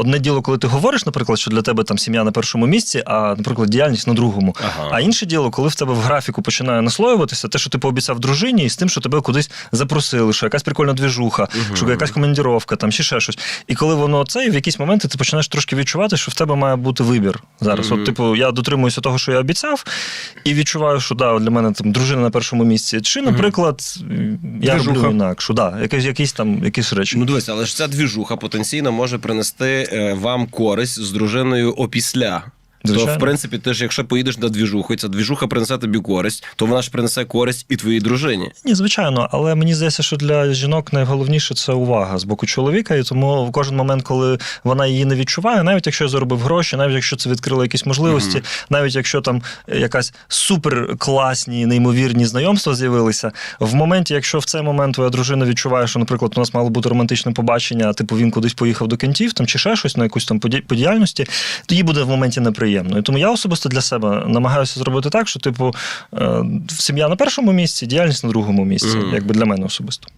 одне діло, коли ти говориш, наприклад, що для тебе там сім'я на першому місці, а, наприклад, діяльність на другому. Ага. А інше діло, коли в тебе в графіку починає наслоюватися те, що ти пообіцяв дружині, і з тим, що тебе кудись запросили, що якась прикольна двіжуха, що якась командіровка, там чи ще щось. І коли воно це, і в якісь моменти ти починаєш трошки відчувати, що в тебе має бути вибір зараз. От, типу, я дотримуюся того, що я обіцяв, і відчуваю, що да, для мене там дружина на першому місці. Чи, наприклад, я Двіжуха. роблю інакше. Да, якісь, якісь там якісь речі. Ну, дивись, але ж ця двіжуха потенційно може принести вам користь з дружиною опісля. То, в принципі, ти ж, якщо поїдеш на двіжуху, і ця двіжуха принесе тобі користь, то вона ж принесе користь і твоїй дружині. Ні, звичайно, але мені здається, що для жінок найголовніше це увага з боку чоловіка, і тому в кожен момент, коли вона її не відчуває, навіть якщо я заробив гроші, навіть якщо це відкрило якісь можливості, навіть якщо там якась суперкласні, неймовірні знайомства з'явилися, в моменті, якщо в цей момент твоя дружина відчуває, що, наприклад, у нас мало бути романтичне побачення, типу він кудись поїхав до кінтів, там чи ще щось на якусь там поді- по то їй буде в моменті неприємно. І тому я особисто для себе намагаюся зробити так, що, типу, е, сім'я на першому місці, діяльність на другому місці, mm. якби для мене особисто.